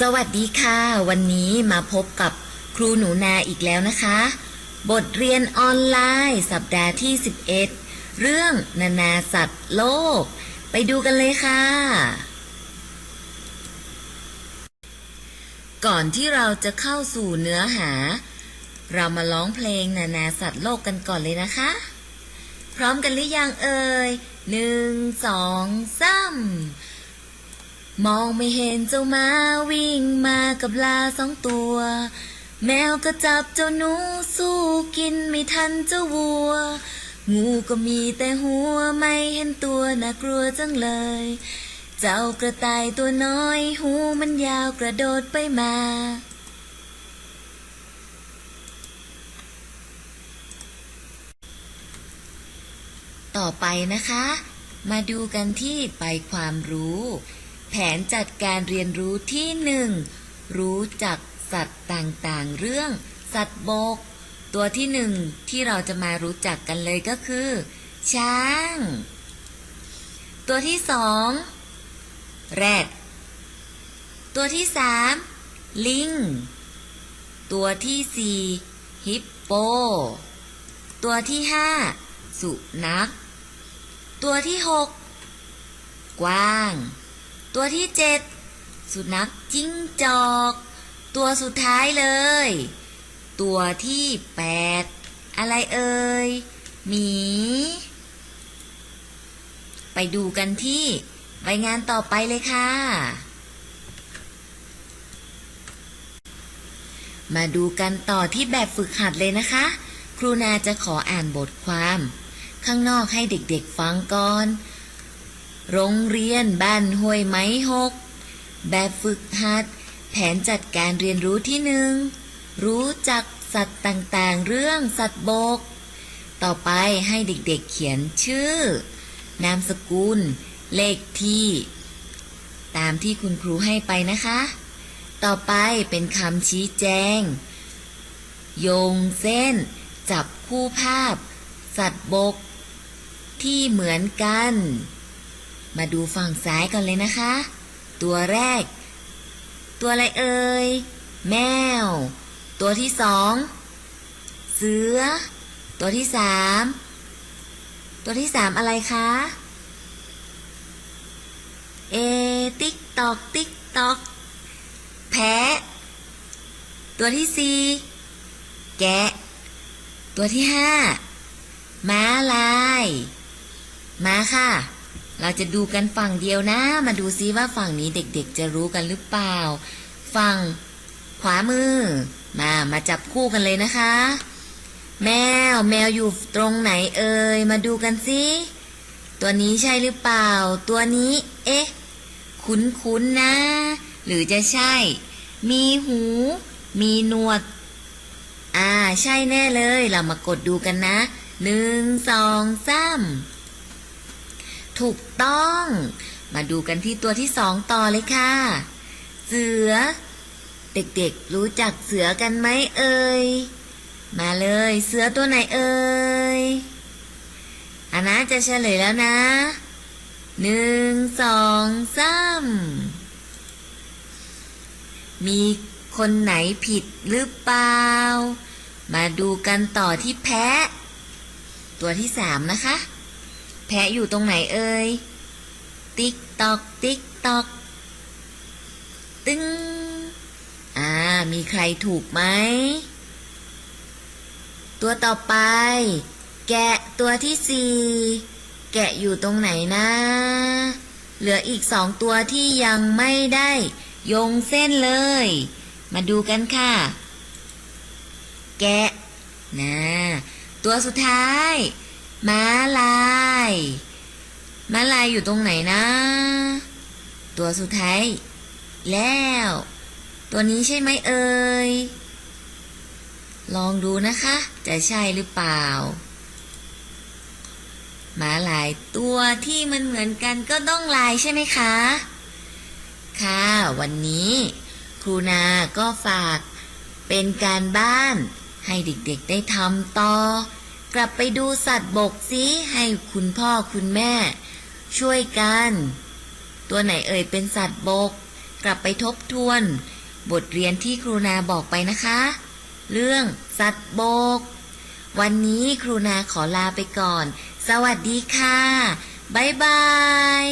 สวัสดีค่ะ วันนี้มาพบกับครูหนูนาอีกแล้วนะคะ บทเรียนออนไลน์ สัปดาห์ที่ 11 เรื่องนานาสัตว์โลก ไปดูกันเลยค่ะ ก่อนที่เราจะเข้าสู่เนื้อหา เรามาร้องเพลงนานาสัตว์โลกกันก่อนเลยนะคะ พร้อมกันหรือยังเอ่ยหนึ่งสองสาม มองไม่เห็นเจ้าม้าวิ่งมากับลาสองตัว แมวก็จับเจ้าหนูสู้กินไม่ทันเจ้าวัว งูก็มีแต่หัวไม่เห็นตัวน่ากลัวจังเลย เจ้ากระต่ายตัวน้อยหูมันยาวกระโดดไปมาต่อไปนะคะ มาดูกันที่ไปความรู้ แผนจัดการเรียนรู้ที่หนึ่งรู้จักสัตว์ต่างๆ เรื่อง สัตว์บก ตัวที่หนึ่งที่เราจะมารู้จักกันเลยก็คือ ช้าง ตัวที่สองแรด ตัวที่สามลิง ตัวที่สี่ฮิปโป ตัวที่ห้าสุนัข ตัวที่หกกวาง ตัวที่เจ็ดสุนัขจิ้งจอก ตัวสุดท้ายเลย ตัวที่แปดอะไรเอ่ยหมี ไปดูกันที่ใบงานต่อไปเลยค่ะ มาดูกันต่อที่แบบฝึกหัดเลยนะคะ ครูนาจะขออ่านบทความ ข้างนอกให้เด็กๆฟังก่อน โรงเรียนบ้านห้วยไม้หก แบบฝึกหัด แผนจัดการเรียนรู้ที่หนึ่ง รู้จักสัตว์ต่างๆ เรื่องสัตว์บก ต่อไปให้เด็กๆเขียนชื่อ นามสกุล เลขที่ ตามที่คุณครูให้ไปนะคะ ต่อไปเป็นคำชี้แจง โยงเส้น จับคู่ภาพ สัตว์บก ที่เหมือนกัน มาดูฝั่งซ้ายกันเลยนะคะ ตัวแรก ตัวอะไรเอ่ย แมว ตัวที่สอง เสือ ตัวที่สาม ตัวที่สามอะไรคะ เอ ติ๊กตอก ติ๊กตอก แพะ ตัวที่สี่ แกะ ตัวที่ห้าม้าลาย ม้าค่ะ เราจะดูกันฝั่งเดียวนะ มาดูซิว่าฝั่งนี้เด็กๆ จะรู้กันหรือเปล่า ฝั่งขวามือ มา มาจับคู่กันเลยนะคะ แมว แมวอยู่ตรงไหนเอ่ย มาดูกันสิตัวนี้ใช่หรือเปล่า ตัวนี้ เอ๊ะ คุ้นๆนะ หรือจะใช่ มีหู มีหนวด อ่า ใช่แน่เลย เรามากดดูกันนะ หนึ่ง สองสาม ถูกต้อง มาดูกันที่ตัวที่สองต่อเลยค่ะ เสือ เด็กๆรู้จักเสือกันไหมเอ่ย มาเลย เสือตัวไหนเอ่ยอานะจะเฉลยแล้วนะ หนึ่ง สองสามมีคนไหนผิดหรือเปล่า มาดูกันต่อที่แพะ ตัวที่สามนะคะ แพะอยู่ตรงไหนเอ่ย ติ๊กตอก ติ๊กตอก ตึ้งอ่า มีใครถูกไหม ตัวต่อไป แกะตัวที่สี่ แกะอยู่ตรงไหนนะ เหลืออีกสองตัวที่ยังไม่ได้โยงเส้นเลย มาดูกันค่ะ แกะนะตัวสุดท้าย ม้าลายม้าลายอยู่ตรงไหนนะ ตัวสุดท้าย แล้ว ตัวนี้ใช่ไหมเอ่ย ลองดูนะคะ จะใช่หรือเปล่าหมาลายตัวที่มันเหมือนกันก็ต้องลายใช่ไหมคะ ค่ะ วันนี้ครูนาก็ฝากเป็นการบ้านให้เด็กๆได้ทำต่อ กลับไปดูสัตว์บกสิให้คุณพ่อคุณแม่ ช่วยกัน ตัวไหนเอ่ยเป็นสัตว์บก กลับไปทบทวน บทเรียนที่ครูนาบอกไปนะคะ เรื่องสัตว์โบก วันนี้ครูนาขอลาไปก่อน สวัสดีค่ะ บ๊ายบาย